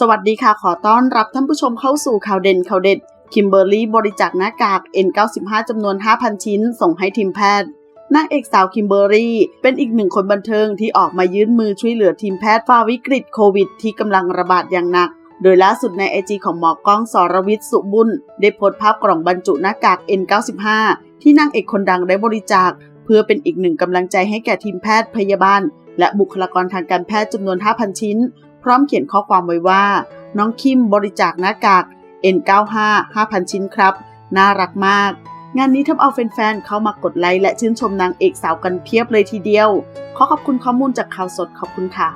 สวัสดีค่ะ ขอต้อนรับท่านผู้ชมเข้าสู่ข่าวเด่นข่าวเด็ด คิมเบอร์รี่บริจาคหน้ากาก N95 จำนวน 5,000 ชิ้น ส่งให้ทีมแพทย์นางเอกสาวคิมเบอร์รี่ เป็นอีกหนึ่งคนบันเทิงที่ออกมายื่นมือช่วยเหลือทีมแพทย์ฝ่าวิกฤตโควิด ที่กำลังระบาดอย่างหนัก โดยล่าสุดในไอจีของหมอกล้องสรวิทย์สุบุญได้โพสต์ภาพกล่องบรรจุหน้ากาก N95 ที่นางเอกคนดังได้บริจาค เพื่อเป็นอีกหนึ่งกำลังใจให้แก่ทีมแพทย์พยาบาล และบุคลากรทางการแพทย์จำนวน 5,000 ชิ้น พร้อมเขียนข้อความไว้ว่า น้องคิมบริจาคหน้ากาก N95 5,000 ชิ้นครับ น่ารักมาก งานนี้ทำเอาแฟนๆ เข้ามากดไลค์และชื่นชมนางเอกสาวกันเพียบเลยทีเดียว ขอขอบคุณข้อมูลจากข่าวสดขอบคุณค่ะ